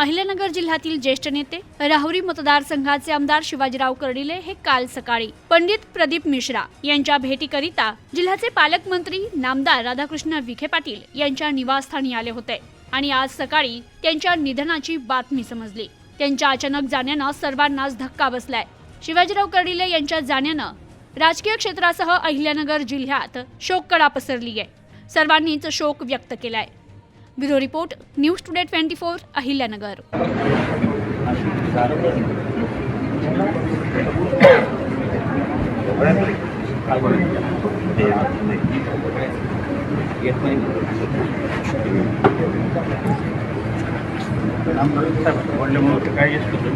अहिल्यानगर जिल्ह्यातील ज्येष्ठ नेते राहुरी मतदारसंघाचे आमदार शिवाजीराव कर्डिले हे काल सकाळी पंडित प्रदीप मिश्रा यांच्या भेटीकरिता जिल्ह्याचे पालकमंत्री नामदार राधाकृष्ण विखे पाटील यांच्या निवासस्थानी आले होते. आणि आज सकाळी त्यांच्या निधनाची बातमी समजली. त्यांच्या अचानक जाण्यानं सर्वांनाच धक्का बसलाय. शिवाजीराव कर्डिले यांच्या जाण्यानं राजकीय क्षेत्रासह अहिल्यानगर जिल्ह्यात शोककळा पसरली आहे सर्वांनीच शोक व्यक्त केलाय. Bureau report news today twenty four Ahilyanagar ಒಳ್ಳೆ ಮೂಲಕ ಕಾಯಿಸ್ಕೊಂಡು